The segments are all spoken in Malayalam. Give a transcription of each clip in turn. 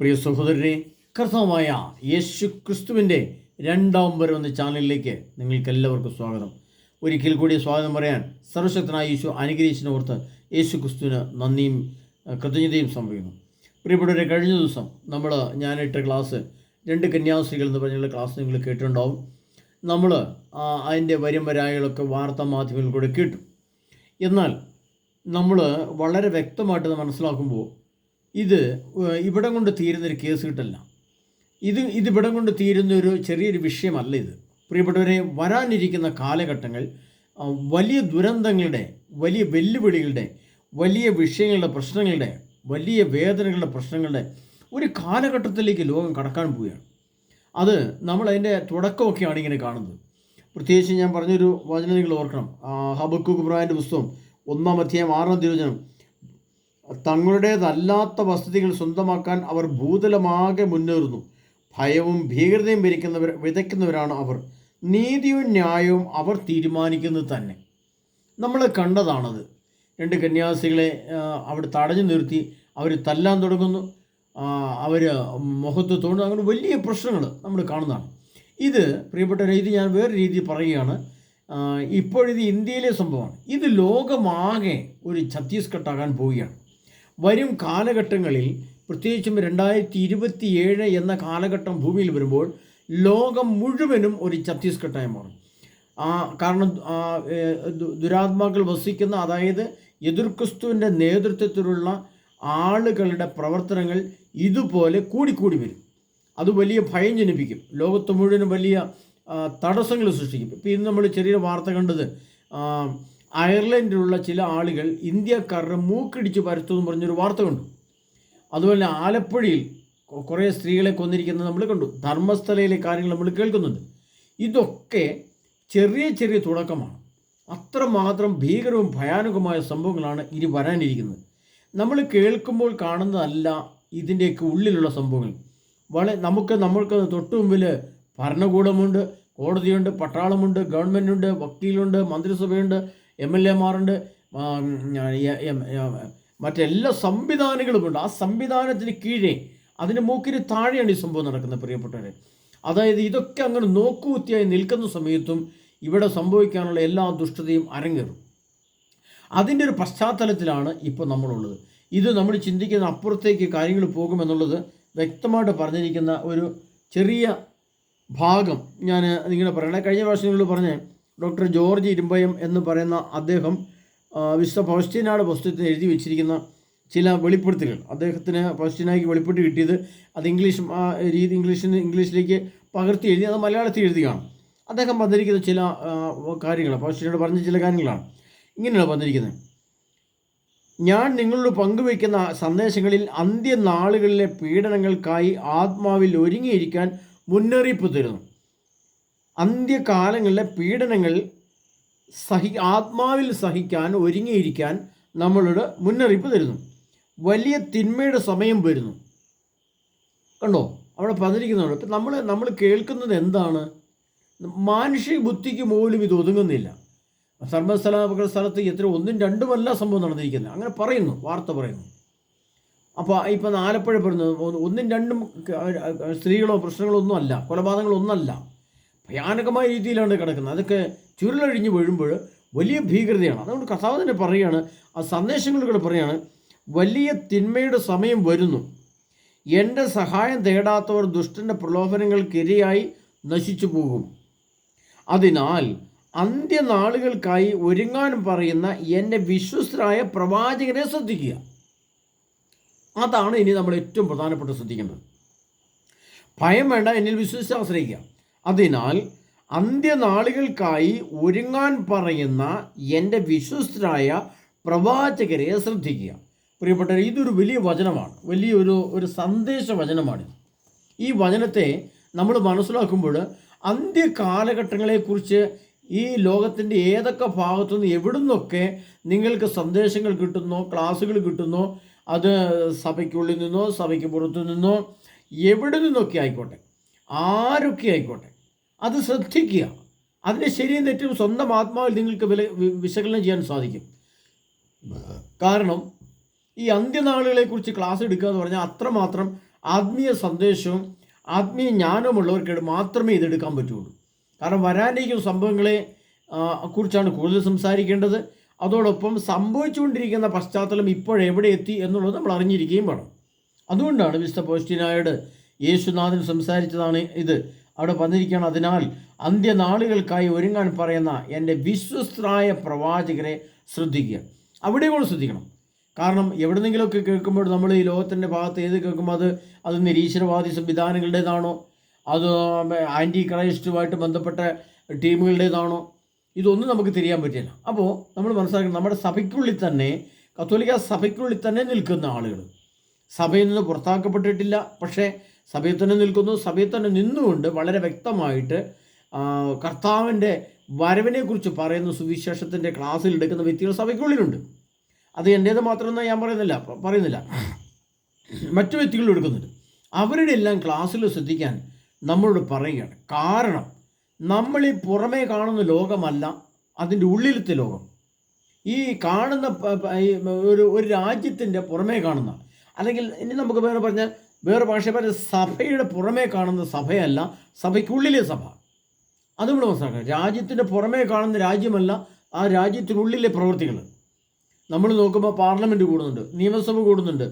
പ്രിയ സഹോദരനെ കർത്താവായ യേശു ക്രിസ്തുവിന്റെ രണ്ടാം വരെ വന്ന ചാനലിലേക്ക് നിങ്ങൾക്ക് എല്ലാവർക്കും സ്വാഗതം. ഒരിക്കൽ കൂടി സ്വാഗതം പറയാൻ സർവശക്തനായ യേശു അനുഗ്രഹിച്ചിനെ ഓർത്ത് യേശു ക്രിസ്തുവിന് നന്ദിയും കൃതജ്ഞതയും സംഭവിക്കുന്നു പ്രിയപ്പെട്ടവരെ കഴിഞ്ഞ ദിവസം നമ്മൾ ഞാനിട്ട ക്ലാസ് രണ്ട് കന്യാസ്ത്രീകൾ എന്ന് പറഞ്ഞുള്ള ക്ലാസ് നിങ്ങൾ കേട്ടിട്ടുണ്ടാവും. നമ്മൾ അതിന്റെ വരും വരായകളൊക്കെ വാർത്താ മാധ്യമങ്ങളിൽ കൂടെ കേട്ടു. എന്നാൽ നമ്മൾ വളരെ വ്യക്തമായിട്ട് മനസ്സിലാക്കുമ്പോൾ ഇത് ഇവിടം കൊണ്ട് തീരുന്നൊരു കേസ് കിട്ടല്ല. ഇത് ഇവിടം കൊണ്ട് തീരുന്ന ഒരു ചെറിയൊരു വിഷയമല്ല ഇത്. പ്രിയപ്പെട്ടവരെ വരാനിരിക്കുന്ന കാലഘട്ടങ്ങൾ വലിയ ദുരന്തങ്ങളുടെ വലിയ വെല്ലുവിളികളുടെ വലിയ വിഷയങ്ങളുടെ പ്രശ്നങ്ങളുടെ വലിയ വേദനകളുടെ പ്രശ്നങ്ങളുടെ ഒരു കാലഘട്ടത്തിലേക്ക് ലോകം കടക്കാൻ പോവുകയാണ്. അത് നമ്മൾ അതിന്റെ തുടക്കമൊക്കെയാണ് ഇങ്ങനെ കാണുന്നത്. പ്രത്യേകിച്ച് ഞാൻ പറഞ്ഞൊരു വചനം നിങ്ങൾ ഓർക്കണം. ഹബക്കു ബ്രാന്റെ പുസ്തകം ഒന്നാം അധ്യായം ആറാം തിരുവചനം. തങ്ങളുടേതല്ലാത്ത വസതികൾ സ്വന്തമാക്കാൻ അവർ ഭൂതലമാകെ മുന്നേറുന്നു. ഭയവും ഭീകരതയും വിരിക്കുന്നവർ വിതയ്ക്കുന്നവരാണ് അവർ. നീതിയും ന്യായവും അവർ തീരുമാനിക്കുന്നത് തന്നെ. നമ്മൾ കണ്ടതാണത്. രണ്ട് കന്യാസികളെ അവിടെ തടഞ്ഞു നിർത്തി അവർ തല്ലാൻ തുടങ്ങുന്നു. അവർ മുഖത്ത് തോന്നുന്നു. അങ്ങനെ വലിയ പ്രശ്നങ്ങൾ നമ്മൾ കാണുന്നതാണ്. ഇത് പ്രിയപ്പെട്ട രീതി ഞാൻ വേറെ രീതി പറയുകയാണ്. ഇപ്പോഴിത് ഇന്ത്യയിലെ സംഭവമാണ്. ഇത് ലോകമാകെ ഒരു ഛത്തീസ്ഗഡ് ആകാൻ പോവുകയാണ്. വരും കാലഘട്ടങ്ങളിൽ പ്രത്യേകിച്ചും രണ്ടായിരത്തി ഇരുപത്തി ഏഴ് എന്ന കാലഘട്ടം ഭൂമിയിൽ വരുമ്പോൾ ലോകം മുഴുവനും ഒരു ഛത്തീസ്ഗഡായി മാറും ആ കാരണം ദുരാത്മാക്കൾ വസിക്കുന്ന അതായത് എതിർക്രിസ്തുവിന്റെ നേതൃത്വത്തിലുള്ള ആളുകളുടെ പ്രവർത്തനങ്ങൾ ഇതുപോലെ കൂടിക്കൂടി വരും. അത് വലിയ ഭയം ജനിപ്പിക്കും. ലോകത്ത് മുഴുവനും വലിയ തടസ്സങ്ങൾ സൃഷ്ടിക്കും. ഇപ്പോൾ ഇന്ന് നമ്മൾ ചെറിയ വാർത്ത കണ്ടത് അയർലൻഡിലുള്ള ചില ആളുകൾ ഇന്ത്യക്കാരുടെ മൂക്കിടിച്ച് പരത്തുമെന്ന് പറഞ്ഞൊരു വാർത്ത കണ്ടു. അതുപോലെ ആലപ്പുഴയിൽ കുറേ സ്ത്രീകളെ കൊന്നിരിക്കുന്നത് നമ്മൾ കണ്ടു. ധർമ്മസ്ഥലയിലെ കാര്യങ്ങൾ നമ്മൾ കേൾക്കുന്നുണ്ട്. ഇതൊക്കെ ചെറിയ ചെറിയ തുടക്കമാണ്. അത്രമാത്രം ഭീകരവും ഭയാനകമായ സംഭവങ്ങളാണ് ഇനി വരാനിരിക്കുന്നത്. നമ്മൾ കേൾക്കുമ്പോൾ കാണുന്നതല്ല ഇതിന്റെയൊക്കെ ഉള്ളിലുള്ള സംഭവങ്ങൾ. വളരെ നമുക്ക് നമ്മൾക്ക് തൊട്ട് മുമ്പിൽ ഭരണകൂടമുണ്ട് കോടതിയുണ്ട് പട്ടാളമുണ്ട് ഗവൺമെന്റുണ്ട് വക്കീലുണ്ട് മന്ത്രിസഭയുണ്ട് എം എൽ എമാരുണ്ട് മറ്റെല്ലാ സംവിധാനങ്ങളുമുണ്ട്. ആ സംവിധാനത്തിന് കീഴേ അതിന് മൂക്കിന് താഴെയാണ് ഈ സംഭവം നടക്കുന്നത് പ്രിയപ്പെട്ടവരെ. അതായത് ഇതൊക്കെ അങ്ങനെ നോക്കുകുത്തിയായി നിൽക്കുന്ന സമയത്തും ഇവിടെ സംഭവിക്കാനുള്ള എല്ലാ ദുഷ്ടതയും അരങ്ങേറും. അതിന്റെ ഒരു പശ്ചാത്തലത്തിലാണ് ഇപ്പോൾ നമ്മളുള്ളത്. ഇത് നമ്മൾ ചിന്തിക്കുന്ന അപ്പുറത്തേക്ക് കാര്യങ്ങൾ പോകുമെന്നുള്ളത് വ്യക്തമായിട്ട് പറഞ്ഞിരിക്കുന്ന ഒരു ചെറിയ ഭാഗം ഞാൻ നിങ്ങളെ പറയണേ. കഴിഞ്ഞ പ്രാവശ്യം നിങ്ങൾ പറഞ്ഞ ഡോക്ടർ ജോർജ് ഇരുമ്പയം എന്ന് പറയുന്ന അദ്ദേഹം വിശ്വ വിശുദ്ധ പുസ്തകത്തിന് എഴുതി വെച്ചിരിക്കുന്ന ചില വെളിപ്പെടുത്തലുകൾ. അദ്ദേഹത്തിന് ഫൗസ്റ്റീനായിക്ക് വെളിപ്പെട്ട് കിട്ടിയത് അത് ഇംഗ്ലീഷ് രീതി ഇംഗ്ലീഷിന് ഇംഗ്ലീഷിലേക്ക് പകർത്തി എഴുതി അത് മലയാളത്തിൽ എഴുതിയാണ് അദ്ദേഹം വന്നിരിക്കുന്ന ചില കാര്യങ്ങൾ പൗസ്റ്റീനോട് പറഞ്ഞ ചില കാര്യങ്ങളാണ്. ഇങ്ങനെയാണ് വന്നിരിക്കുന്നത്. ഞാൻ നിങ്ങളോട് പങ്കുവയ്ക്കുന്ന സന്ദേശങ്ങളിൽ അന്ത്യനാളുകളിലെ പീഡനങ്ങൾക്കായി ആത്മാവിൽ ഒരുങ്ങിയിരിക്കാൻ മുന്നറിയിപ്പ് തരുന്നു. അന്ത്യകാലങ്ങളിലെ പീഡനങ്ങൾ സഹി ആത്മാവിൽ സഹിക്കാൻ ഒരുങ്ങിയിരിക്കാൻ നമ്മളോട് മുന്നറിയിപ്പ് തരുന്നു. വലിയ തിന്മയുടെ സമയം വരുന്നു. കണ്ടോ? അവിടെ പറഞ്ഞിരിക്കുന്നുണ്ട് ഇപ്പം നമ്മൾ നമ്മൾ കേൾക്കുന്നത് എന്താണ്? മാനുഷിക ബുദ്ധിക്ക് പോലും ഇത് ഒതുങ്ങുന്നില്ല. സർവസ്ഥല സ്ഥലത്ത് എത്ര ഒന്നും രണ്ടുമല്ല സംഭവം നടന്നിരിക്കുന്നത്. അങ്ങനെ പറയുന്നു വാർത്ത പറയുന്നു. അപ്പോൾ ഇപ്പം ആലപ്പുഴ പറയുന്നു ഒന്നും രണ്ടും സ്ത്രീകളോ പ്രശ്നങ്ങളോ ഒന്നും അല്ല കൊലപാതകങ്ങളോ ഒന്നല്ല ഭയാനകമായ രീതിയിലാണ് കിടക്കുന്നത്. അതൊക്കെ ചുരുളഴിഞ്ഞ് വീഴുമ്പോൾ വലിയ ഭീകരതയാണ്. അതുകൊണ്ട് കഥാവ് തന്നെ പറയുകയാണ് ആ സന്ദേശങ്ങളിലൂടെ പറയുകയാണ് വലിയ തിന്മയുടെ സമയം വരുന്നു. എന്റെ സഹായം തേടാത്തവർ ദുഷ്ടന്റെ പ്രലോഭനങ്ങൾക്കിരയായി നശിച്ചു പോകും. അതിനാൽ അന്ത്യനാളുകൾക്കായി ഒരുങ്ങാൻ പറയുന്ന എന്റെ വിശ്വസ്തരായ പ്രവാചകരെ ശ്രദ്ധിക്കുക. അതാണ് ഇനി നമ്മൾ ഏറ്റവും പ്രധാനപ്പെട്ട ശ്രദ്ധിക്കേണ്ടത്. ഭയം വേണ്ട എന്നിൽ വിശ്വസിച്ച് ആശ്രയിക്കുക. അതിനാൽ അന്ത്യനാളുകൾക്കായി ഒരുങ്ങാൻ പറയുന്ന എന്റെ വിശ്വസ്തരായ പ്രവാചകരെ ശ്രദ്ധിക്കുക. പ്രിയപ്പെട്ടവർ ഇതൊരു വലിയ വചനമാണ്. വലിയൊരു ഒരു സന്ദേശ വചനമാണ് ഈ വചനത്തെ നമ്മൾ മനസ്സിലാക്കുമ്പോൾ അന്ത്യകാലഘട്ടങ്ങളെക്കുറിച്ച് ഈ ലോകത്തിന്റെ ഏതൊക്കെ ഭാഗത്തുനിന്ന് എവിടുന്നൊക്കെ നിങ്ങൾക്ക് സന്ദേശങ്ങൾ കിട്ടുന്നോ ക്ലാസ്സുകൾ കിട്ടുന്നോ അത് സഭയ്ക്കുള്ളിൽ നിന്നോ സഭയ്ക്ക് പുറത്തു നിന്നോ എവിടെ നിന്നൊക്കെ ആയിക്കോട്ടെ ആരൊക്കെ ആയിക്കോട്ടെ അത് ശ്രദ്ധിക്കുക. അതിന്റെ ശരിയും തെറ്റും സ്വന്തം ആത്മാവിൽ നിങ്ങൾക്ക് വില വിശകലനം ചെയ്യാൻ സാധിക്കും. കാരണം ഈ അന്ത്യനാളുകളെക്കുറിച്ച് ക്ലാസ് എടുക്കുക എന്ന് പറഞ്ഞാൽ അത്രമാത്രം ആത്മീയ സന്ദേശവും ആത്മീയ ജ്ഞാനമുള്ളവർക്ക് മാത്രമേ ഇതെടുക്കാൻ പറ്റുള്ളൂ. കാരണം വരാനിരിക്കുന്ന സംഭവങ്ങളെ കുറിച്ചാണ് കൂടുതൽ സംസാരിക്കേണ്ടത്. അതോടൊപ്പം സംഭവിച്ചുകൊണ്ടിരിക്കുന്ന പശ്ചാത്തലം ഇപ്പോഴെവിടെ എത്തി എന്നുള്ളത് നമ്മൾ അറിഞ്ഞിരിക്കുകയും വേണം. അതുകൊണ്ടാണ് മിസ്റ്റർ പോസ്റ്റിനായോട് യേശുനാഥൻ സംസാരിച്ചതാണ് ഇത്. അവിടെ വന്നിരിക്കുകയാണ്. അതിനാൽ അന്ത്യനാളുകൾക്കായി ഒരുങ്ങാൻ പറയുന്ന എന്റെ വിശ്വസ്തരായ പ്രവാചകരെ ശ്രദ്ധിക്കുക. അവിടെ കൂടെ ശ്രദ്ധിക്കണം. കാരണം എവിടെന്നെങ്കിലുമൊക്കെ കേൾക്കുമ്പോൾ നമ്മൾ ഈ ലോകത്തിന്റെ ഭാഗത്ത് ഏത് കേൾക്കുമ്പോൾ അത് അത് നിരീശ്വരവാദി സംവിധാനങ്ങളുടേതാണോ? അത് ആന്റി ക്രൈസ്റ്റുമായിട്ട് ബന്ധപ്പെട്ട ടീമുകളുടേതാണോ? ഇതൊന്നും നമുക്ക് തിരിയാൻ പറ്റില്ല. അപ്പോൾ നമ്മൾ മനസ്സിലാക്കണം നമ്മുടെ സഭയ്ക്കുള്ളിൽ തന്നെ കത്തോലിക്ക സഭയ്ക്കുള്ളിൽ തന്നെ നിൽക്കുന്ന ആളുകൾ. സഭയിൽ നിന്ന് പുറത്താക്കപ്പെട്ടിട്ടില്ല. പക്ഷേ സഭയിൽ തന്നെ നിൽക്കുന്നു. സഭയിൽ തന്നെ നിന്നുകൊണ്ട് വളരെ വ്യക്തമായിട്ട് കർത്താവിന്റെ വരവിനെക്കുറിച്ച് പറയുന്ന സുവിശേഷത്തിന്റെ ക്ലാസ്സിൽ എടുക്കുന്ന വ്യക്തികൾ സഭയ്ക്കുള്ളിലുണ്ട്. അത് എന്റേത് മാത്രമെന്ന് ഞാൻ പറയുന്നില്ല. പറയുന്നില്ല. മറ്റു വ്യക്തികൾ എടുക്കുന്നുണ്ട്. അവരുടെ എല്ലാം ക്ലാസ്സിൽ ശ്രദ്ധിക്കാൻ നമ്മളോട് പറയുകയാണ്. കാരണം നമ്മൾ ഈ പുറമേ കാണുന്ന ലോകമല്ല അതിന്റെ ഉള്ളിലത്തെ ലോകം. ഈ കാണുന്ന ഒരു ഒരു രാജ്യത്തിന്റെ പുറമേ കാണുന്ന അല്ലെങ്കിൽ ഇനി നമുക്ക് വേറെ പറഞ്ഞാൽ വേറെ ഭാഷ സഭയുടെ പുറമേ കാണുന്ന സഭയല്ല സഭയ്ക്കുള്ളിലെ സഭ. അത് നമ്മൾ മനസ്സിലാക്കണം. രാജ്യത്തിന്റെ പുറമേ കാണുന്ന രാജ്യമല്ല ആ രാജ്യത്തിനുള്ളിലെ പ്രവൃത്തികൾ നമ്മൾ നോക്കുമ്പോൾ പാർലമെന്റ് കൂടുന്നുണ്ട് നിയമസഭ കൂടുന്നുണ്ട്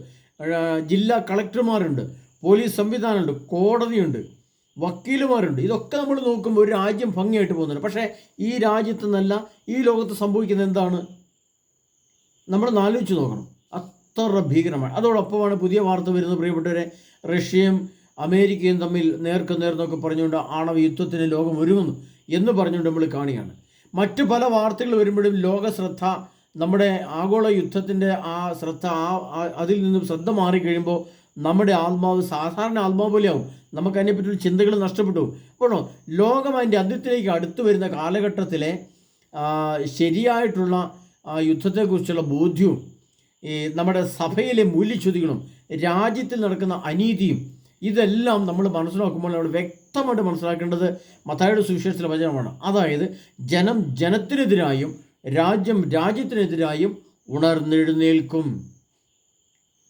ജില്ലാ കളക്ടർമാരുണ്ട് പോലീസ് സംവിധാനമുണ്ട് കോടതിയുണ്ട് വക്കീലുമാരുണ്ട്. ഇതൊക്കെ നമ്മൾ നോക്കുമ്പോൾ ഒരു രാജ്യം ഭംഗിയായിട്ട് പോകുന്നുണ്ട്. പക്ഷേ ഈ രാജ്യത്ത് നിന്നല്ല ഈ ലോകത്ത് സംഭവിക്കുന്നത് എന്താണ്? നമ്മൾ ആലോചിച്ച് നോക്കണം. അത്ര ഭീകരമാണ്. അതോടൊപ്പമാണ് പുതിയ വാർത്ത വരുന്നത്. പ്രിയപ്പെട്ടവരെ റഷ്യയും അമേരിക്കയും തമ്മിൽ നേർക്ക് നേർന്നൊക്കെ പറഞ്ഞുകൊണ്ട് ആണവ യുദ്ധത്തിന് ലോകം ഒരുങ്ങുന്നു എന്ന് പറഞ്ഞുകൊണ്ട് നമ്മൾ കാണുകയാണ്. മറ്റു പല വാർത്തകൾ വരുമ്പോഴും ലോക ശ്രദ്ധ നമ്മുടെ ആഗോള യുദ്ധത്തിന്റെ ആ ശ്രദ്ധ ആ അതിൽ നിന്നും ശ്രദ്ധ മാറിക്കഴിയുമ്പോൾ നമ്മുടെ ആത്മാവ് സാധാരണ ആത്മാവ് പോലെയാവും. നമുക്ക് അതിനെപ്പറ്റിയുള്ള ചിന്തകൾ നഷ്ടപ്പെട്ടു അപ്പോഴോ ലോകം അതിന്റെ അന്ത്യത്തിലേക്ക് അടുത്തു വരുന്ന കാലഘട്ടത്തിലെ ശരിയായിട്ടുള്ള യുദ്ധത്തെക്കുറിച്ചുള്ള ബോധ്യവും ഈ നമ്മുടെ സഭയിലെ മൂല്യച്യുതികളും രാജ്യത്തിൽ നടക്കുന്ന അനീതിയും ഇതെല്ലാം നമ്മൾ മനസ്സിലാക്കുമ്പോൾ നമ്മൾ വ്യക്തമായിട്ട് മനസ്സിലാക്കേണ്ടത് മത്തായുടെ സുവിശേഷത്തിലെ വചനമാണ്. അതായത് ജനം ജനത്തിനെതിരായും രാജ്യം രാജ്യത്തിനെതിരായും ഉണർന്നെഴുന്നേൽക്കും.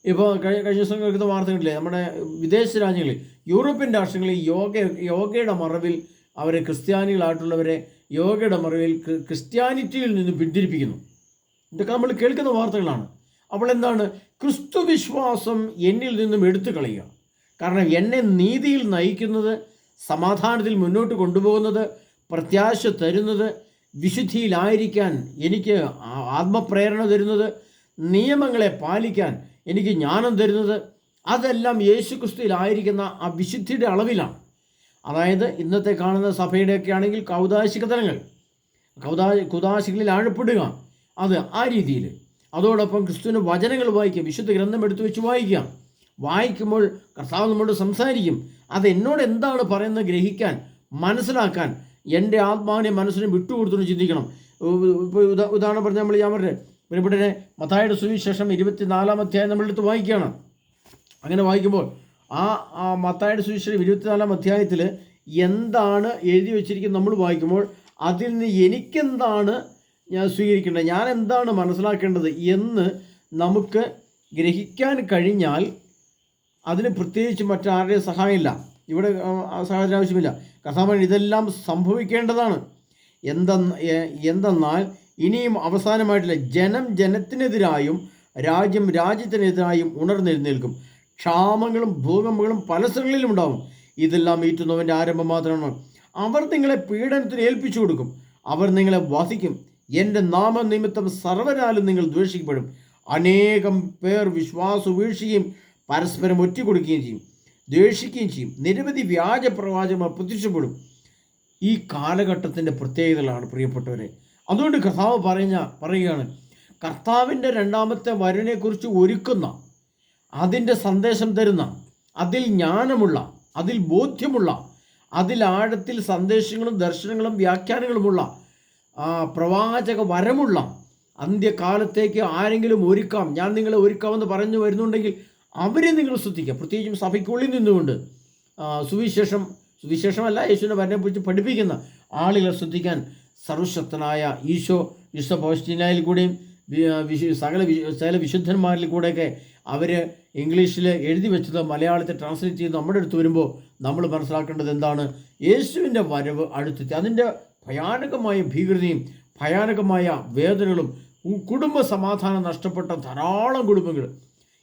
ഇപ്പോൾ കഴിഞ്ഞ കഴിഞ്ഞ ദിവസം കേൾക്കുന്ന വാർത്തകളില്ലേ നമ്മുടെ വിദേശ രാജ്യങ്ങളിൽ യൂറോപ്യൻ രാഷ്ട്രങ്ങളിൽ യോഗ യോഗയുടെ മറവിൽ അവരെ ക്രിസ്ത്യാനികളായിട്ടുള്ളവരെ യോഗയുടെ മറവിൽ ക്രിസ്ത്യാനിറ്റിയിൽ നിന്ന് പിന്തിരിപ്പിക്കുന്നു. ഇതൊക്കെ നമ്മൾ കേൾക്കുന്ന വാർത്തകളാണ്. അപ്പോൾ എന്താണ് ക്രിസ്തു വിശ്വാസം എന്നിൽ നിന്നും എടുത്തു കളയുക. കാരണം എന്നെ നീതിയിൽ നയിക്കുന്നത് സമാധാനത്തിൽ മുന്നോട്ട് കൊണ്ടുപോകുന്നത് പ്രത്യാശ തരുന്നത് വിശുദ്ധിയിലായിരിക്കാൻ എനിക്ക് ആത്മപ്രേരണ തരുന്നത് നിയമങ്ങളെ പാലിക്കാൻ എനിക്ക് ജ്ഞാനം തരുന്നത് അതെല്ലാം യേശു ക്രിസ്തുവിലായിരിക്കുന്ന ആ വിശുദ്ധിയുടെ അളവിലാണ്. അതായത് ഇന്നത്തെ കാണുന്ന സഭയുടെയൊക്കെ ആണെങ്കിൽ കൗതാശികതലങ്ങൾ കൗതാ കുതാശികളിൽ ആഴപ്പെടുക. അത് ആ രീതിയിൽ. അതോടൊപ്പം ക്രിസ്തുവിന്റെ വചനങ്ങൾ വായിക്കാം വിശുദ്ധ ഗ്രന്ഥം എടുത്തു വെച്ച് വായിക്കാം വായിക്കുമ്പോൾ കർത്താവ് നമ്മോട് സംസാരിക്കും. അത് എന്നോട് എന്താണ് പറയുന്നത് ഗ്രഹിക്കാൻ മനസ്സിലാക്കാൻ എന്റെ ആത്മാവിനെ മനസ്സിനെ വിട്ടുകൊടുത്തു ചിന്തിക്കണം. ഉദാഹരണം പറഞ്ഞാൽ നമ്മൾ ഞാൻ പറഞ്ഞത് പിന്നെ മത്തായുടെ സുവിശേഷം ഇരുപത്തിനാലാം അധ്യായം നമ്മളെടുത്ത് വായിക്കുകയാണ്. അങ്ങനെ വായിക്കുമ്പോൾ ആ ആ മത്തായുടെ സുവിശേഷം ഇരുപത്തിനാലാം അധ്യായത്തിൽ എന്താണ് എഴുതി വെച്ചിരിക്കുന്നത് നമ്മൾ വായിക്കുമ്പോൾ അതിൽ നിന്ന് എനിക്കെന്താണ് ഞാൻ സ്വീകരിക്കേണ്ടത് ഞാൻ എന്താണ് മനസ്സിലാക്കേണ്ടത്? എന്ന് നമുക്ക് ഗ്രഹിക്കാൻ കഴിഞ്ഞാൽ അതിന് പ്രത്യേകിച്ച് മറ്റാരുടെയും സഹായമില്ല. ഇവിടെ സഹായത്തിന് ആവശ്യമില്ല. കർത്താവ് ഇതെല്ലാം സംഭവിക്കേണ്ടതാണ്. എന്തെന്ന് എന്തെന്നാൽ ഇനിയും അവസാനമായിട്ടില്ല. ജനം ജനത്തിനെതിരായും രാജ്യം രാജ്യത്തിനെതിരായും ഉണർന്നെഴുന്നേൽക്കും. ക്ഷാമങ്ങളും ഭൂകമ്പങ്ങളും പല സ്ഥലങ്ങളിലും ഉണ്ടാവും. ഇതെല്ലാം ഈറ്റുന്നവന്റെ ആരംഭം മാത്രമാണ്. അവർ നിങ്ങളെ പീഡനത്തിന് ഏൽപ്പിച്ചു കൊടുക്കും. അവർ നിങ്ങളെ വധിക്കും എന്റെ നാമനിമിത്തം സർവരാലും നിങ്ങൾ ദ്വേഷിക്കപ്പെടും. അനേകം പേർ വിശ്വാസ വീഴ്ചയും പരസ്പരം ഒറ്റുകൊടുക്കുകയും ചെയ്യും ദ്വേഷിക്കുകയും ചെയ്യും. നിരവധി വ്യാജ പ്രവാചകം പ്രത്യക്ഷപ്പെടും. ഈ കാലഘട്ടത്തിന്റെ പ്രത്യേകതകളാണ് പ്രിയപ്പെട്ടവരെ. അതുകൊണ്ട് കർത്താവ് പറഞ്ഞ പറയുകയാണ് കർത്താവിന്റെ രണ്ടാമത്തെ വരനെക്കുറിച്ച് ഒരുക്കുന്ന അതിന്റെ സന്ദേശം തരുന്ന അതിൽ ജ്ഞാനമുള്ള അതിൽ ബോധ്യമുള്ള അതിൽ ആഴത്തിൽ സന്ദേശങ്ങളും ദർശനങ്ങളും വ്യാഖ്യാനങ്ങളുമുള്ള പ്രവാചക വരമുള്ള അന്ത്യകാലത്തേക്ക് ആരെങ്കിലും ഒരുക്കാം. ഞാൻ നിങ്ങളെ ഒരുക്കാമെന്ന് പറഞ്ഞു വരുന്നുണ്ടെങ്കിൽ അവരെ നിങ്ങൾ ശ്രദ്ധിക്കുക പ്രത്യേകിച്ചും സഭയ്ക്കുള്ളിൽ നിന്നുകൊണ്ട് സുവിശേഷം സുവിശേഷമല്ല യേശുവിനെ വരനെക്കുറിച്ച് പഠിപ്പിക്കുന്ന ആളുകളെ ശ്രദ്ധിക്കാൻ സർവശക്തനായ ഈശോ പൗസ്റ്റിനായിൽ കൂടെയും വിശു സകല സകല വിശുദ്ധന്മാരിൽ കൂടെയൊക്കെ അവർ ഇംഗ്ലീഷിൽ എഴുതി വെച്ചത് മലയാളത്തിൽ ട്രാൻസ്ലേറ്റ് ചെയ്ത് നമ്മുടെ അടുത്ത് വരുമ്പോൾ നമ്മൾ മനസ്സിലാക്കേണ്ടത് എന്താണ്? യേശുവിന്റെ വരവ് അടുത്തെത്തി. അതിന്റെ ഭയാനകമായ ഭീകരതയും ഭയാനകമായ വേദനകളും കുടുംബ സമാധാനം നഷ്ടപ്പെട്ട ധാരാളം കുടുംബങ്ങൾ.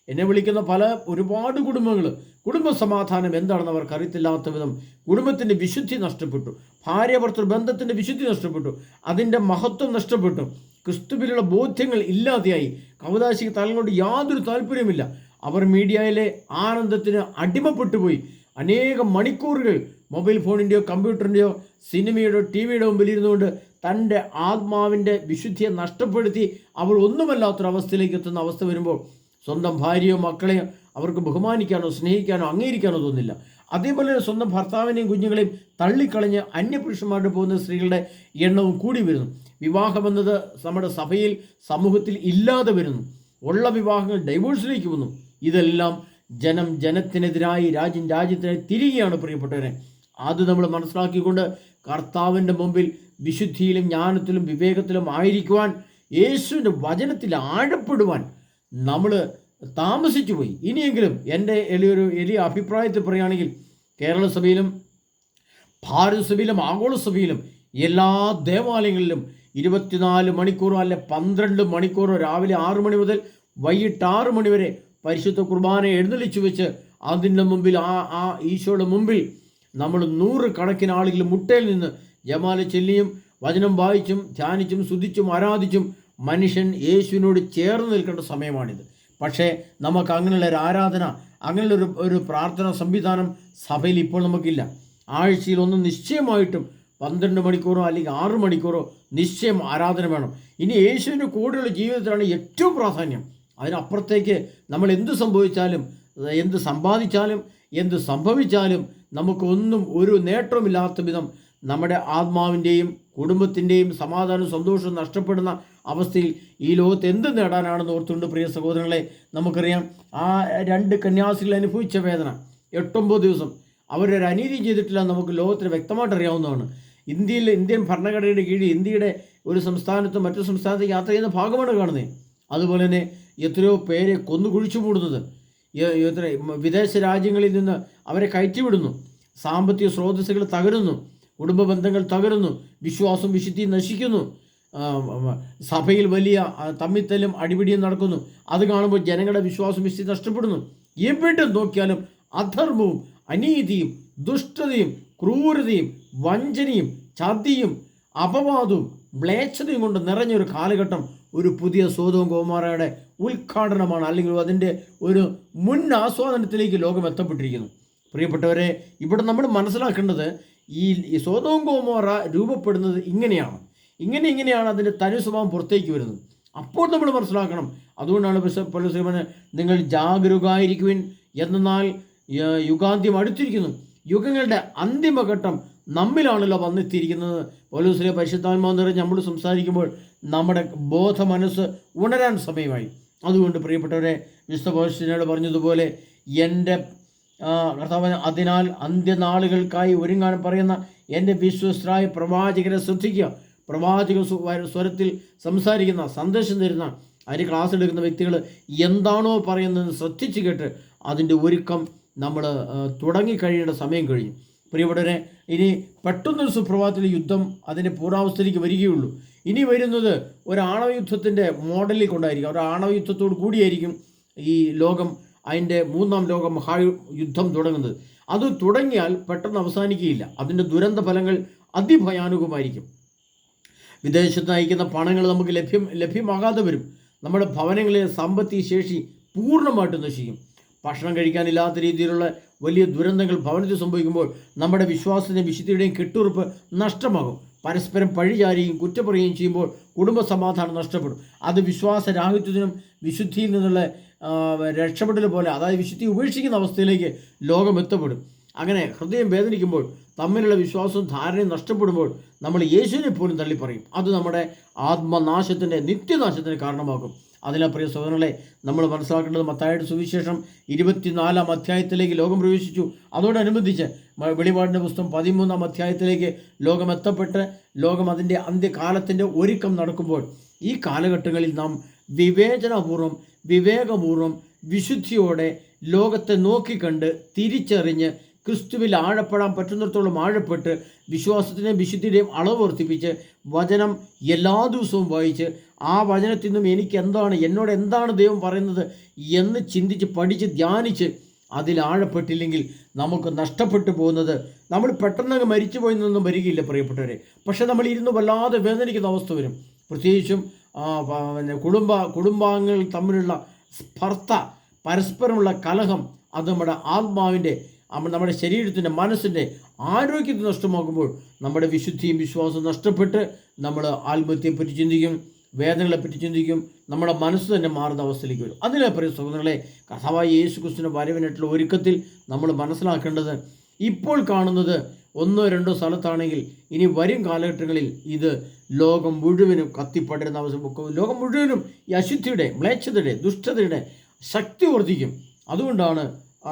എന്നെ വിളിക്കുന്ന പല ഒരുപാട് കുടുംബങ്ങൾ. കുടുംബ സമാധാനം എന്താണെന്ന് അവർക്ക് അറിയത്തില്ലാത്ത വിധം കുടുംബത്തിന്റെ വിശുദ്ധി നഷ്ടപ്പെട്ടു. ഭാര്യ ഭർത്തൃ ബന്ധത്തിന്റെ വിശുദ്ധി നഷ്ടപ്പെട്ടു. അതിന്റെ മഹത്വം നഷ്ടപ്പെട്ടു. ക്രിസ്തുവിലുള്ള ബോധ്യങ്ങൾ ഇല്ലാതെയായി. കവതാശിക്ക് തലകൊണ്ട് യാതൊരു താല്പര്യമില്ല അവർ മീഡിയയിലെ ആനന്ദത്തിന് അടിമപ്പെട്ടു പോയി അനേകം മണിക്കൂറുകൾ മൊബൈൽ ഫോണിന്റെയോ കമ്പ്യൂട്ടറിന്റെയോ സിനിമയുടെയോ ടി വിയുടെ മുമ്പിൽ ഇരുന്നുകൊണ്ട് തന്റെ ആത്മാവിന്റെ വിശുദ്ധിയെ നഷ്ടപ്പെടുത്തി അവൾ ഒന്നുമല്ലാത്തൊരവസ്ഥയിലേക്ക് എത്തുന്ന അവസ്ഥ വരുമ്പോൾ സ്വന്തം ഭാര്യയോ മക്കളെയോ അവർക്ക് ബഹുമാനിക്കാനോ സ്നേഹിക്കാനോ അംഗീകരിക്കാനോ തോന്നില്ല. അതേപോലെ തന്നെ സ്വന്തം ഭർത്താവിനെയും കുഞ്ഞുങ്ങളെയും തള്ളിക്കളഞ്ഞ് അന്യപുരുഷന്മാരുടെ പോകുന്ന സ്ത്രീകളുടെ എണ്ണവും കൂടി വരുന്നു. വിവാഹമെന്നത് നമ്മുടെ സഭയിൽ സമൂഹത്തിൽ ഇല്ലാതെ വരുന്നു. ഉള്ള വിവാഹങ്ങൾ ഡൈവോഴ്സിലേക്ക് വന്നു. ഇതെല്ലാം ജനം ജനത്തിനെതിരായി രാജ്യം രാജ്യത്തിനെ തിരികെയാണ് പ്രിയപ്പെട്ടവരെ. അത് നമ്മൾ മനസ്സിലാക്കിക്കൊണ്ട് കർത്താവിന്റെ മുമ്പിൽ വിശുദ്ധിയിലും ജ്ഞാനത്തിലും വിവേകത്തിലും ആയിരിക്കുവാൻ യേശുവിന്റെ വചനത്തിൽ ആഴപ്പെടുവാൻ നമ്മൾ താമസിച്ചു പോയി. ഇനിയെങ്കിലും എന്റെ എളിയൊരു എളിയ അഭിപ്രായത്തിൽ പറയുകയാണെങ്കിൽ കേരള സഭയിലും ഭാരത സഭയിലും ആഗോളസഭയിലും എല്ലാ ദേവാലയങ്ങളിലും ഇരുപത്തിനാല് മണിക്കൂറോ അല്ലെ പന്ത്രണ്ട് മണിക്കൂറോ രാവിലെ ആറു മണി മുതൽ വൈകിട്ട് ആറു മണി വരെ പരിശുദ്ധ കുർബാന എഴുന്നള്ളിച്ചു വെച്ച് അതിന്റെ മുമ്പിൽ ആ ആ ഈശോയുടെ മുമ്പിൽ നമ്മൾ നൂറ് കണക്കിന് ആളുകൾ മുട്ടയിൽ നിന്ന് ജമാല ചൊല്ലിയും വചനം വായിച്ചും ധ്യാനിച്ചും സ്തുതിച്ചും ആരാധിച്ചും മനുഷ്യൻ യേശുവിനോട് ചേർന്ന് നിൽക്കേണ്ട സമയമാണിത്. പക്ഷേ നമുക്ക് അങ്ങനെയുള്ള ഒരു ആരാധന അങ്ങനെയുള്ള ഒരു ഒരു പ്രാർത്ഥന സംവിധാനം സഭയിൽ ഇപ്പോൾ നമുക്കില്ല. ആഴ്ചയിൽ ഒന്ന് നിശ്ചയമായിട്ടും പന്ത്രണ്ട് മണിക്കൂറോ അല്ലെങ്കിൽ ആറ് മണിക്കൂറോ നിശ്ചയം ആരാധന വേണം. ഇനി യേശുവിന്റെ കൂടെയുള്ള ജീവിതത്തിലാണ് ഏറ്റവും പ്രാധാന്യം. അതിനപ്പുറത്തേക്ക് നമ്മൾ എന്ത് സംഭവിച്ചാലും എന്ത് സമ്പാദിച്ചാലും എന്ത് സംഭവിച്ചാലും നമുക്കൊന്നും ഒരു നേട്ടവുമില്ലാത്ത വിധം നമ്മുടെ ആത്മാവിന്റെയും കുടുംബത്തിന്റെയും സമാധാനവും സന്തോഷവും നഷ്ടപ്പെടുന്ന അവസ്ഥയിൽ ഈ ലോകത്ത് എന്ത് നേടാനാണെന്ന് ഓർത്തുകൊണ്ട് പ്രിയ സഹോദരങ്ങളെ നമുക്കറിയാം. ആ രണ്ട് കന്യാസികൾ അനുഭവിച്ച വേദന. എട്ടൊമ്പത് ദിവസം. അവരൊരു അനീതി ചെയ്തിട്ടില്ല നമുക്ക് ലോകത്തിന് വ്യക്തമായിട്ട് അറിയാവുന്നതാണ്. ഇന്ത്യയിൽ ഇന്ത്യൻ ഭരണഘടനയുടെ കീഴിൽ ഇന്ത്യയുടെ ഒരു സംസ്ഥാനത്ത് മറ്റു സംസ്ഥാനത്ത് യാത്ര ചെയ്യുന്ന ഭാഗമാണ് കാണുന്നത്. അതുപോലെ തന്നെ എത്രയോ പേരെ കൊന്നു കുഴിച്ചു മൂടുന്നത്. വിദേശ രാജ്യങ്ങളിൽ നിന്ന് അവരെ കയറ്റിവിടുന്നു. സാമ്പത്തിക സ്രോതസ്സുകൾ തകരുന്നു. കുടുംബ ബന്ധങ്ങൾ തകരുന്നു. വിശ്വാസം വിശുദ്ധി നശിക്കുന്നു. സഭയിൽ വലിയ തമ്മിത്തലും അടിപിടിയും നടക്കുന്നു. അത് കാണുമ്പോൾ ജനങ്ങളുടെ വിശ്വാസം വിശുദ്ധി നഷ്ടപ്പെടുന്നു. എവിടെ നോക്കിയാലും അധർമ്മവും അനീതിയും ദുഷ്ടതയും ക്രൂരതയും വഞ്ചനയും ചതിയും അപവാദവും മ്ലേച്ഛതയും കൊണ്ട് നിറഞ്ഞൊരു കാലഘട്ടം ഒരു പുതിയ സ്വതവും കോമാറയുടെ ഉദ്ഘാടനമാണ് അല്ലെങ്കിൽ അതിന്റെ ഒരു മുൻ ആസ്വാദനത്തിലേക്ക് ലോകം എത്തപ്പെട്ടിരിക്കുന്നു. പ്രിയപ്പെട്ടവരെ ഇവിടെ നമ്മൾ മനസ്സിലാക്കേണ്ടത് ഈ സ്വതവും കോമാറ രൂപപ്പെടുന്നത് ഇങ്ങനെയാണ്. ഇങ്ങനെ ഇങ്ങനെയാണ് അതിന്റെ തനി സ്വഭാവം പുറത്തേക്ക് വരുന്നത്. അപ്പോൾ നമ്മൾ മനസ്സിലാക്കണം. അതുകൊണ്ടാണ് പലസീമന് നിങ്ങൾ ജാഗരൂകായിരിക്കുവിൻ. എന്നാൽ യുഗാന്ത്യം അടുത്തിരിക്കുന്നു. യുഗങ്ങളുടെ അന്തിമഘട്ടം നമ്മിലാണല്ലോ വന്നെത്തിയിരിക്കുന്നത്. പോലീസിലെ പരിശുദ്ധാത്മാവ് നിറഞ്ഞ് നമ്മൾ സംസാരിക്കുമ്പോൾ നമ്മുടെ ബോധ മനസ്സ് ഉണരാൻ സമയമായി. അതുകൊണ്ട് പ്രിയപ്പെട്ടവരെ വിശ്വപോഷനോട് പറഞ്ഞതുപോലെ എന്റെ കർത്താവിന് കർത്താവ് അതിനാൽ അന്ത്യനാളുകൾക്കായി ഒരുങ്ങാൻ പറയുന്ന എന്റെ വിശ്വസ്തരായ പ്രവാചകരെ ശ്രദ്ധിക്കുക. പ്രവാചക സ്വരത്തിൽ സംസാരിക്കുന്ന സന്ദേശം തരുന്ന അതിന് ക്ലാസ് എടുക്കുന്ന വ്യക്തികൾ എന്താണോ പറയുന്നത് ശ്രദ്ധിച്ച് കേട്ട് അതിന്റെ ഒരുക്കം നമ്മൾ തുടങ്ങിക്കഴിയേണ്ട സമയം കഴിഞ്ഞു. പ്രിയപ്പെട്ടവരെ ഇനി പെട്ടെന്നൊരു സുപ്രഭാതത്തിൽ യുദ്ധം അതിന്റെ പൂർവാവസ്ഥയിലേക്ക് വരികയുള്ളൂ. ഇനി വരുന്നത് ഒരു ആണവ യുദ്ധത്തിന്റെ മോഡലിൽ കൊണ്ടായിരിക്കും. ഒരു ആണവ യുദ്ധത്തോട് കൂടിയായിരിക്കും ഈ ലോകം അതിന്റെ മൂന്നാം ലോക മഹായുദ്ധം തുടങ്ങുന്നത്. അത് തുടങ്ങിയാൽ പെട്ടെന്ന് അവസാനിക്കുകയില്ല. അതിന്റെ ദുരന്ത ഫലങ്ങൾ അതിഭയാനകമായിരിക്കും. വിദേശത്ത് അയക്കുന്ന പണങ്ങൾ നമുക്ക് ലഭ്യം ലഭ്യമാകാതെ വരും. നമ്മുടെ ഭവനങ്ങളിലെ സാമ്പത്തിക ശേഷി പൂർണമായിട്ട് നശിക്കും. ഭക്ഷണം കഴിക്കാനില്ലാത്ത രീതിയിലുള്ള വലിയ ദുരന്തങ്ങൾ ഭവനത്തിൽ സംഭവിക്കുമ്പോൾ നമ്മുടെ വിശ്വാസത്തിന്റെയും വിശുദ്ധിയുടെയും കെട്ടുറപ്പ് നഷ്ടമാകും. പരസ്പരം പഴിചാരുകയും കുറ്റപ്പെടുകയും ചെയ്യുമ്പോൾ കുടുംബ സമാധാനം നഷ്ടപ്പെടും. അത് വിശ്വാസ രാഹിത്യത്തിനും വിശുദ്ധിയിൽ നിന്നുള്ള രക്ഷപ്പെടൽ പോലെ അതായത് വിശുദ്ധി ഉപേക്ഷിക്കുന്ന അവസ്ഥയിലേക്ക് ലോകം എത്തപ്പെടും. അങ്ങനെ ഹൃദയം വേദനിക്കുമ്പോൾ തമ്മിലുള്ള വിശ്വാസവും ധാരണയും നഷ്ടപ്പെടുമ്പോൾ നമ്മൾ യേശുവിനെ പോലും തള്ളിപ്പറയും. അത് നമ്മുടെ ആത്മനാശത്തിന്റെ നിത്യനാശത്തിന് കാരണമാക്കും അതിനാൽ പ്രിയ സഹോദരങ്ങളെ നമ്മൾ മനസ്സിലാക്കേണ്ടത് മത്തായുടെ സുവിശേഷം ഇരുപത്തിനാലാം അധ്യായത്തിലേക്ക് ലോകം പ്രവേശിച്ചു. അതോടനുബന്ധിച്ച് വെളിപാടിന്റെ പുസ്തകം പതിമൂന്നാം അധ്യായത്തിലേക്ക് ലോകം എത്തപ്പെട്ട് ലോകം അതിന്റെ അന്ത്യകാലത്തിന്റെ ഒരുക്കം നടക്കുമ്പോൾ ഈ കാലഘട്ടങ്ങളിൽ നാം വിവേചനപൂർവം വിവേകപൂർവം വിശുദ്ധിയോടെ ലോകത്തെ നോക്കിക്കണ്ട് തിരിച്ചറിഞ്ഞ് ക്രിസ്തുവിൽ ആഴപ്പെടാൻ പറ്റുന്നിടത്തോളം ആഴപ്പെട്ട് വിശ്വാസത്തിന്റെയും വിശുദ്ധിയുടെയും അളവ് വർദ്ധിപ്പിച്ച് വചനം എല്ലാ ദിവസവും വായിച്ച് ആ വചനത്തിൽ നിന്നും എനിക്ക് എന്താണ് എന്നോട് എന്താണ് ദൈവം പറയുന്നത് എന്ന് ചിന്തിച്ച് പഠിച്ച് ധ്യാനിച്ച് അതിൽ ആഴപ്പെട്ടില്ലെങ്കിൽ നമുക്ക് നഷ്ടപ്പെട്ടു പോകുന്നത്. നമ്മൾ പെട്ടെന്ന് മരിച്ചു പോയി നിന്നും വരികയില്ല പ്രിയപ്പെട്ടവരെ. പക്ഷെ നമ്മൾ ഇരുന്ന് വല്ലാതെ വേദനിക്കുന്ന അവസ്ഥ വരും. പ്രത്യേകിച്ചും പിന്നെ കുടുംബ കുടുംബാംഗങ്ങൾ തമ്മിലുള്ള സ്പർദ്ധ പരസ്പരമുള്ള കലഹം അത് നമ്മുടെ ആത്മാവിന്റെ നമ്മുടെ ശരീരത്തിന്റെ മനസ്സിന്റെ ആരോഗ്യത്തെ നഷ്ടമാകുമ്പോൾ നമ്മുടെ വിശുദ്ധിയും വിശ്വാസവും നഷ്ടപ്പെട്ട് നമ്മൾ ആത്മഹത്യയെപ്പറ്റി ചിന്തിക്കും വേദനകളെപ്പറ്റി ചിന്തിക്കും നമ്മുടെ മനസ്സ് തന്നെ മാറുന്ന അവസ്ഥയിലേക്ക് വരും. അതിലെ പറയും സഹോദരങ്ങളെ കഥാവായി യേശു ക്രിസ്തുവിന്റെ വരവിനായിട്ടുള്ള ഒരുക്കത്തിൽ നമ്മൾ മനസ്സിലാക്കേണ്ടത് ഇപ്പോൾ കാണുന്നത് ഒന്നോ രണ്ടോ സ്ഥലത്താണെങ്കിൽ ഇനി വരും കാലഘട്ടങ്ങളിൽ ഇത് ലോകം മുഴുവനും കത്തിപ്പടരുന്ന അവസരം ലോകം മുഴുവനും ഈ അശുദ്ധിയുടെ മ്ലേച്ഛതയുടെ ദുഷ്ടതയുടെ ശക്തി വർദ്ധിക്കും. അതുകൊണ്ടാണ്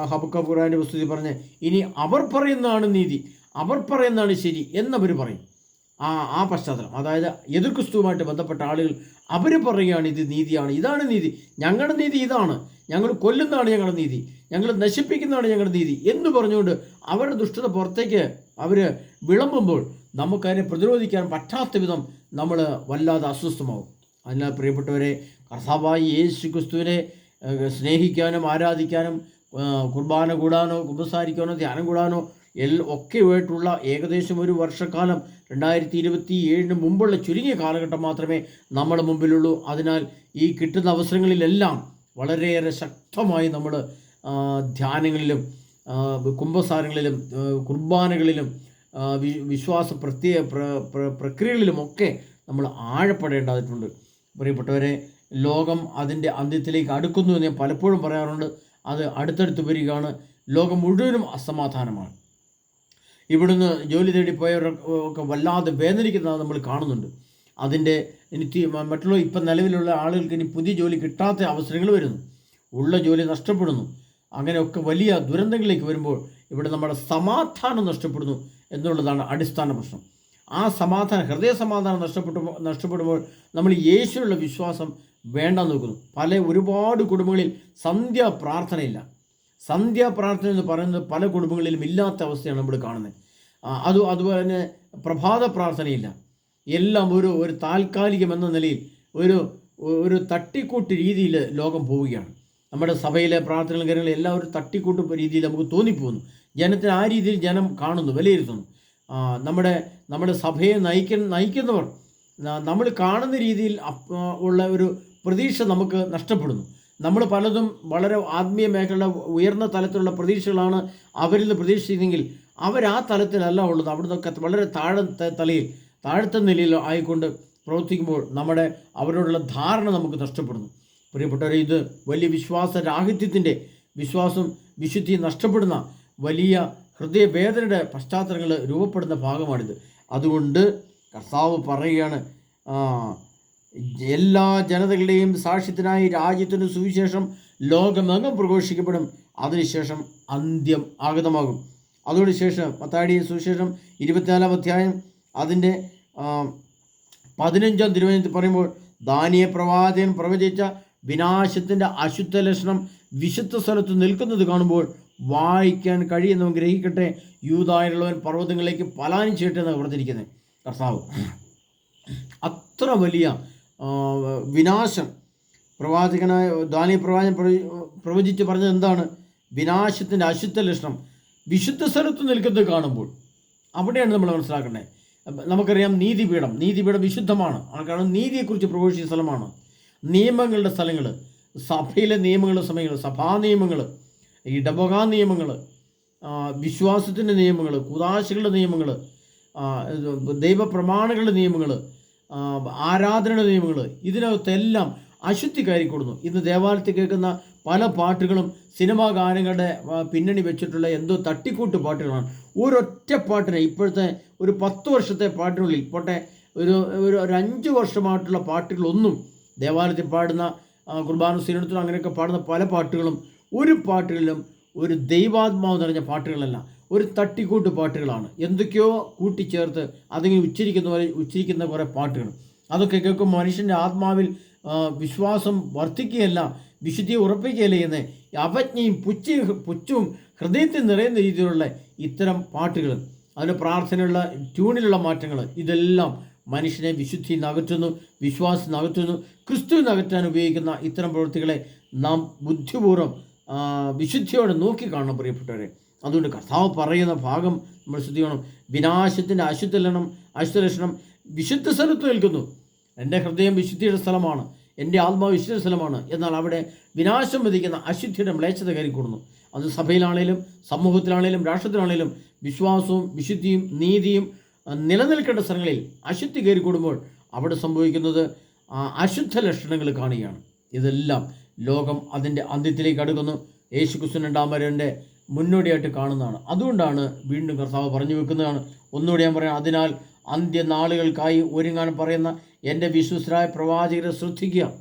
ഹബക്കബ് ഖുറാന്റെ പുസ്തകത്തിൽ പറഞ്ഞ് ഇനി അവർ പറയുന്നതാണ് നീതി അവർ പറയുന്നതാണ് ശരി എന്നവർ പറയും. ആ ആ പശ്ചാത്തലം അതായത് എതിർ ക്രിസ്തുവുമായിട്ട് ബന്ധപ്പെട്ട ആളുകൾ അവർ പറയുകയാണ് ഇത് നീതിയാണ് ഇതാണ് നീതി ഞങ്ങളുടെ നീതി ഇതാണ് ഞങ്ങൾ കൊല്ലുന്നതാണ് ഞങ്ങളുടെ നീതി ഞങ്ങൾ നശിപ്പിക്കുന്നതാണ് ഞങ്ങളുടെ നീതി എന്ന് പറഞ്ഞുകൊണ്ട് അവരുടെ ദുഷ്ടത പുറത്തേക്ക് അവർ വിളമ്പുമ്പോൾ നമുക്കതിനെ പ്രതിരോധിക്കാൻ പറ്റാത്ത വിധം നമ്മൾ വല്ലാതെ അസ്വസ്ഥമാവും. അതിനാൽ പ്രിയപ്പെട്ടവരെ കർത്താവായി യേശു ക്രിസ്തുവിനെ സ്നേഹിക്കാനും ആരാധിക്കാനും കുർബാന കൂടാനോ കുമ്പസാരിക്കാനോ ധ്യാനം കൂടാനോ എൽ ഒക്കെയായിട്ടുള്ള ഏകദേശം ഒരു വർഷക്കാലം രണ്ടായിരത്തി ഇരുപത്തി ഏഴിന് മുമ്പുള്ള ചുരുങ്ങിയ കാലഘട്ടം മാത്രമേ നമ്മുടെ മുമ്പിലുള്ളൂ. അതിനാൽ ഈ കിട്ടുന്ന അവസരങ്ങളിലെല്ലാം വളരെയേറെ ശക്തമായി നമ്മൾ ധ്യാനങ്ങളിലും കുംഭസാരങ്ങളിലും കുർബാനകളിലും വിശ്വാസ പ്രത്യേക പ്ര പ്ര- പ്രക്രിയകളിലുമൊക്കെ നമ്മൾ ആഴപ്പെടേണ്ടതായിട്ടുണ്ട്. പ്രിയപ്പെട്ടവരെ ലോകം അതിന്റെ അന്ത്യത്തിലേക്ക് അടുക്കുന്നു എന്ന് ഞാൻ പലപ്പോഴും പറയാറുണ്ട്. അത് അടുത്തടുത്ത് വരികയാണ്. ലോകം മുഴുവനും അസമാധാനമാണ്. ഇവിടുന്ന് ജോലി തേടി പോയവരൊക്കെ വല്ലാതെ വേദനിക്കുന്നത് നമ്മൾ കാണുന്നുണ്ട്. അതിന്റെ എനിക്ക് മറ്റുള്ള ഇപ്പം നിലവിലുള്ള ആളുകൾക്ക് ഇനി പുതിയ ജോലി കിട്ടാത്ത അവസരങ്ങൾ വരുന്നു. ഉള്ള ജോലി നഷ്ടപ്പെടുന്നു. അങ്ങനെയൊക്കെ വലിയ ദുരന്തങ്ങളിലേക്ക് വരുമ്പോൾ ഇവിടെ നമ്മുടെ സമാധാനം നഷ്ടപ്പെടുന്നു എന്നുള്ളതാണ് അടിസ്ഥാന പ്രശ്നം. ആ സമാധാനം ഹൃദയ സമാധാനം നഷ്ടപ്പെട്ടു നഷ്ടപ്പെടുമ്പോൾ നമ്മൾ യേശുവിലുള്ള വിശ്വാസം വേണ്ട നോക്കുന്നു. പല ഒരുപാട് കുടുംബങ്ങളിൽ സന്ധ്യാ പ്രാർത്ഥനയില്ല. സന്ധ്യാ പ്രാർത്ഥന എന്ന് പറയുന്നത് പല കുടുംബങ്ങളിലും ഇല്ലാത്ത അവസ്ഥയാണ് നമ്മൾ കാണുന്നത്. അത് അതുപോലെ തന്നെ പ്രഭാത പ്രാർത്ഥനയില്ല. എല്ലാം ഒരു ഒരു താൽക്കാലികം എന്ന നിലയിൽ ഒരു ഒരു തട്ടിക്കൂട്ട് രീതിയിൽ ലോകം പോവുകയാണ്. നമ്മുടെ സഭയിലെ പ്രാർത്ഥനകൾ കാര്യങ്ങളും എല്ലാം ഒരു തട്ടിക്കൂട്ട് രീതിയിൽ നമുക്ക് തോന്നിപ്പോകുന്നു. ജനത്തിന് ആ രീതിയിൽ ജനം കാണുന്നു വിലയിരുത്തുന്നു. നമ്മുടെ നമ്മുടെ സഭയെ നയിക്കുന്ന നയിക്കുന്നവർ നമ്മൾ കാണുന്ന രീതിയിൽ ഉള്ള ഒരു പ്രതീക്ഷ നമുക്ക് നഷ്ടപ്പെടുന്നു. നമ്മൾ പലതും വളരെ ആത്മീയ മേഖലയുടെ ഉയർന്ന തലത്തിലുള്ള പ്രതീക്ഷകളാണ് അവരിൽ നിന്ന് പ്രതീക്ഷിച്ചതെങ്കിൽ അവർ ആ തലത്തിലല്ല ഉള്ളത്. അവിടെ നിന്നൊക്കെ വളരെ താഴെ തലയിൽ താഴ്ത്ത നിലയിൽ ആയിക്കൊണ്ട് പ്രവർത്തിക്കുമ്പോൾ നമ്മുടെ അവരോടുള്ള ധാരണ നമുക്ക് നഷ്ടപ്പെടുന്നു. പ്രിയപ്പെട്ടവരെ ഇത് വലിയ വിശ്വാസ വിശ്വാസരാഹിത്യത്തിന്റെ വിശ്വാസം വിശുദ്ധി നഷ്ടപ്പെടുന്ന വലിയ ഹൃദയവേദനയുടെ പശ്ചാത്തലങ്ങൾ രൂപപ്പെടുന്ന ഭാഗമാണിത്. അതുകൊണ്ട് കർത്താവ് പറയുകയാണ് എല്ലാ ജനതകളുടെയും സാക്ഷ്യത്തിനായി രാജ്യത്തിന്റെ സുവിശേഷം ലോകമെങ്ങും പ്രഘോഷിക്കപ്പെടും. അതിനുശേഷം അന്ത്യം ആഗതമാകും. അതോടുശേഷം പത്താടിയ സുവിശേഷം ഇരുപത്തിനാലാം അധ്യായം അതിന്റെ പതിനഞ്ചാം തിരുവനന്തപുരത്ത് പറയുമ്പോൾ ദാനിയ പ്രവാചകൻ പ്രവചിച്ച വിനാശത്തിന്റെ അശുദ്ധ ലക്ഷണം വിശുദ്ധ സ്ഥലത്ത് നിൽക്കുന്നത് കാണുമ്പോൾ വായിക്കാൻ കഴിയുന്നവൻ ഗ്രഹിക്കട്ടെ. യൂതായുള്ളവൻ പർവതങ്ങളിലേക്ക് പലായനം ചെയ്യട്ടെ എന്നാണ് പറഞ്ഞിരിക്കുന്നത്. കർത്താവ് അത്ര വലിയ വിനാശം. പ്രവാചകനായ ദാനി പ്രവാചകൻ പ്രവ- പ്രവചിച്ച് പറഞ്ഞത് എന്താണ്? വിനാശത്തിന്റെ അശുദ്ധ ലക്ഷണം വിശുദ്ധ സ്ഥലത്ത് നിൽക്കുന്നത് കാണുമ്പോൾ. അവിടെയാണ് നമ്മൾ മനസ്സിലാക്കേണ്ടത് നമുക്കറിയാം നീതിപീഠം. നീതിപീഠം വിശുദ്ധമാണ്. കാരണം നീതിയെക്കുറിച്ച് പ്രവേശിച്ച സ്ഥലമാണ്. നിയമങ്ങളുടെ സ്ഥലങ്ങൾ സഭയിലെ നിയമങ്ങളുടെ സമയങ്ങൾ സഭാ നിയമങ്ങൾ ഇടവകാ നിയമങ്ങൾ വിശ്വാസത്തിന്റെ നിയമങ്ങൾ കുതാശകളുടെ നിയമങ്ങൾ ദൈവപ്രമാണങ്ങളുടെ നിയമങ്ങൾ ആരാധനയുടെ നിയമങ്ങൾ ഇതിനകത്തെല്ലാം അശുദ്ധി കയറിക്കൊടുന്നു. ഇന്ന് ദേവാലയത്തിൽ കേൾക്കുന്ന പല പാട്ടുകളും സിനിമാ ഗാനങ്ങളുടെ പിന്നണി വെച്ചിട്ടുള്ള എന്തോ തട്ടിക്കൂട്ട് പാട്ടുകളാണ്. ഒരൊറ്റ പാട്ടിനെ ഇപ്പോഴത്തെ ഒരു പത്ത് വർഷത്തെ പാട്ടിനുള്ളിൽ പോട്ടെ ഒരു ഒരു ഒരു അഞ്ച് വർഷമായിട്ടുള്ള പാട്ടുകളൊന്നും ദേവാലയത്തിൽ പാടുന്ന കുർബാന സീനത്തിലും അങ്ങനെയൊക്കെ പാടുന്ന പല പാട്ടുകളും ഒരു പാട്ടുകളിലും ഒരു ദൈവാത്മാവ് നിറഞ്ഞ പാട്ടുകളല്ല. ഒരു തട്ടിക്കൂട്ട് പാട്ടുകളാണ്. എന്തൊക്കെയോ കൂട്ടിച്ചേർത്ത് അതിങ്ങനെ ഉച്ചരിക്കുന്ന പോലെ ഉച്ചരിക്കുന്ന കുറേ പാട്ടുകൾ. അതൊക്കെ കേൾക്കും മനുഷ്യന്റെ ആത്മാവിൽ വിശ്വാസം വർദ്ധിക്കുകയല്ല വിശുദ്ധിയെ ഉറപ്പിക്കുകയല്ല എന്ന് അവജ്ഞയും പുച്ച പുച്ഛവും ഹൃദയത്തിൽ നിറയുന്ന രീതിയിലുള്ള ഇത്തരം പാട്ടുകൾ അതിന്റെ പ്രാർത്ഥനയുള്ള ട്യൂണിലുള്ള മാറ്റങ്ങൾ ഇതെല്ലാം മനുഷ്യനെ വിശുദ്ധി നകറ്റുന്നു വിശ്വാസം നകറ്റുന്നു ക്രിസ്തു നകറ്റാൻ ഉപയോഗിക്കുന്ന ഇത്തരം പ്രവൃത്തികളെ നാം ബുദ്ധിപൂർവം വിശുദ്ധിയോടെ നോക്കി കാണണം പ്രിയപ്പെട്ടവരെ. അതുകൊണ്ട് കർത്താവ് പറയുന്ന ഭാഗം നമ്മൾ ശ്രദ്ധിക്കണം. വിനാശത്തിന്റെ അശുദ്ധ ലക്ഷണം അശുദ്ധ ലക്ഷണം വിശുദ്ധ സ്ഥലത്ത് നിൽക്കുന്നു എന്റെ ഹൃദയം വിശുദ്ധിയുടെ സ്ഥലമാണ്. എന്റെ ആത്മാവ് വിശുദ്ധ സ്ഥലമാണ്. എന്നാൽ അവിടെ വിനാശം വിധിക്കുന്ന അശുദ്ധിയുടെ മ്ലേച്ഛത കയറിക്കൂടുന്നു അത് സഭയിലാണേലും സമൂഹത്തിലാണേലും രാഷ്ട്രത്തിലാണേലും വിശ്വാസവും വിശുദ്ധിയും നീതിയും നിലനിൽക്കേണ്ട സ്ഥലങ്ങളിൽ അശുദ്ധി കയറിക്കൂടുമ്പോൾ അവിടെ സംഭവിക്കുന്നത് അശുദ്ധ ലക്ഷണങ്ങൾ കാണുകയാണ്. ഇതെല്ലാം ലോകം അതിന്റെ അന്ത്യത്തിലേക്ക് അടുക്കുന്നു. യേശുക്രിസ്തു രണ്ടാം രണ്ടാമരന്റെ മുന്നോടിയായിട്ട് കാണുന്നതാണ്. അതുകൊണ്ടാണ് വീണ്ടും കർത്താവ് പറഞ്ഞു വെക്കുന്നതാണ്. ഒന്നുകൂടി ഞാൻ പറയാം അതിനാൽ അന്ത്യനാളുകൾക്കായി ഒരുങ്ങാൻ പറയുന്ന എന്റെ വിശ്വസരായ പ്രവാചകരെ ശ്രദ്ധിക്കുക.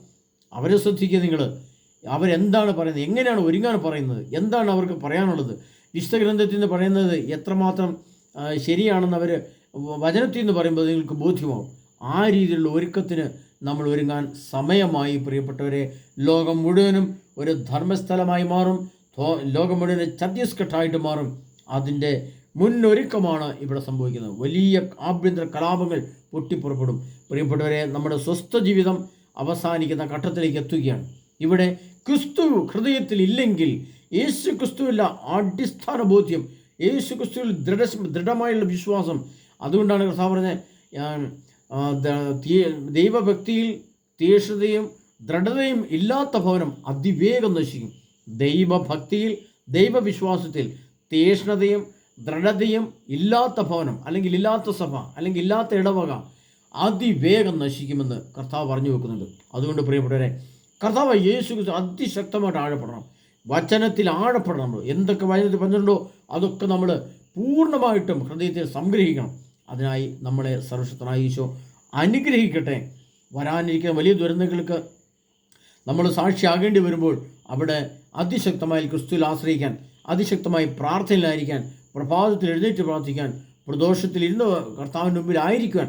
അവരെ ശ്രദ്ധിക്കുക നിങ്ങൾ. അവരെന്താണ് പറയുന്നത്? എങ്ങനെയാണ് ഒരുങ്ങാൻ പറയുന്നത്? എന്താണ് അവർക്ക് പറയാനുള്ളത്? വിശുദ്ധ ഗ്രന്ഥത്തിൽ നിന്ന് പറയുന്നത് എത്രമാത്രം ശരിയാണെന്ന് അവർ വചനത്തിൽ നിന്ന് പറയുമ്പോൾ നിങ്ങൾക്ക് ബോധ്യമാവും. ആ രീതിയിലുള്ള ഒരുക്കത്തിന് നമ്മൾ ഒരുങ്ങാൻ സമയമായി പ്രിയപ്പെട്ടവരെ. ലോകം മുഴുവനും ഒരു ധർമ്മസ്ഥലമായി മാറും. ലോകം മുഴുവൻ ഛത്തീസ്ഗഡായിട്ട് മാറും. അതിന്റെ മുന്നൊരുക്കമാണ് ഇവിടെ സംഭവിക്കുന്നത്. വലിയ ആഭ്യന്തര കലാപങ്ങൾ പൊട്ടിപ്പുറപ്പെടും. പ്രിയപ്പെട്ടവരെ നമ്മുടെ സ്വസ്ഥ ജീവിതം അവസാനിക്കുന്ന ഘട്ടത്തിലേക്ക് എത്തുകയാണ്. ഇവിടെ ക്രിസ്തു ഹൃദയത്തിൽ ഇല്ലെങ്കിൽ യേശു ക്രിസ്തുവില്ല അടിസ്ഥാന ബോധ്യം യേശു ക്രിസ്തുവിൽ ദൃഢ ദൃഢമായുള്ള വിശ്വാസം. അതുകൊണ്ടാണ് കർത്താവ് പറഞ്ഞത് ദൈവഭക്തിയിൽ തീക്ഷ്ണതയും ദൃഢതയും ഇല്ലാത്ത ഭവനം അതിവേഗം നശിക്കും. ദൈവഭക്തിയിൽ ദൈവവിശ്വാസത്തിൽ തീഷ്ണതയും ദൃഢതയും ഇല്ലാത്ത ഭവനം അല്ലെങ്കിൽ ഇല്ലാത്ത സഭ അല്ലെങ്കിൽ ഇല്ലാത്ത ഇടവക അതിവേഗം നശിക്കുമെന്ന് കർത്താവ് പറഞ്ഞു വെക്കുന്നുണ്ട്. അതുകൊണ്ട് പ്രിയപ്പെട്ടവരെ കർത്താവ് യേശു അതിശക്തമായിട്ട് ആഴപ്പെടണം. വചനത്തിൽ ആഴപ്പെടണം നമ്മൾ. എന്തൊക്കെ വചനത്തിൽ പറഞ്ഞിട്ടുണ്ടോ അതൊക്കെ നമ്മൾ പൂർണമായിട്ടും ഹൃദയത്തിൽ സംഗ്രഹിക്കണം. അതിനായി നമ്മളെ സർവശക്തനായ ഈശോ അനുഗ്രഹിക്കട്ടെ. വരാനിരിക്കുന്ന വലിയ ദുരന്തങ്ങൾക്ക് നമ്മൾ സാക്ഷിയാകേണ്ടി വരുമ്പോൾ അവിടെ അതിശക്തമായി ക്രിസ്തുവിൽ ആശ്രയിക്കാൻ അതിശക്തമായി പ്രാർത്ഥനയിലായിരിക്കാൻ പ്രഭാതത്തിൽ എഴുന്നേറ്റ് പ്രാർത്ഥിക്കാൻ പ്രദോഷത്തിൽ ഇരുന്ന് കർത്താവിന്റെ മുമ്പിലായിരിക്കാൻ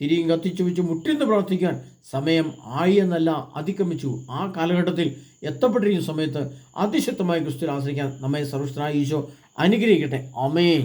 തിരിയും കത്തിച്ചു വെച്ച് മുട്ടിന്ന് പ്രാർത്ഥിക്കാൻ സമയം ആയി എന്നല്ല അതിക്രമിച്ചു. ആ കാലഘട്ടത്തിൽ എത്തപ്പെട്ടിരിക്കുന്ന സമയത്ത് അതിശക്തമായി ക്രിസ്തുവിൽ ആശ്രയിക്കാൻ നമ്മെ സർവസ്ഥനായ ഈശോ അനുഗ്രഹിക്കട്ടെ. അമേൻ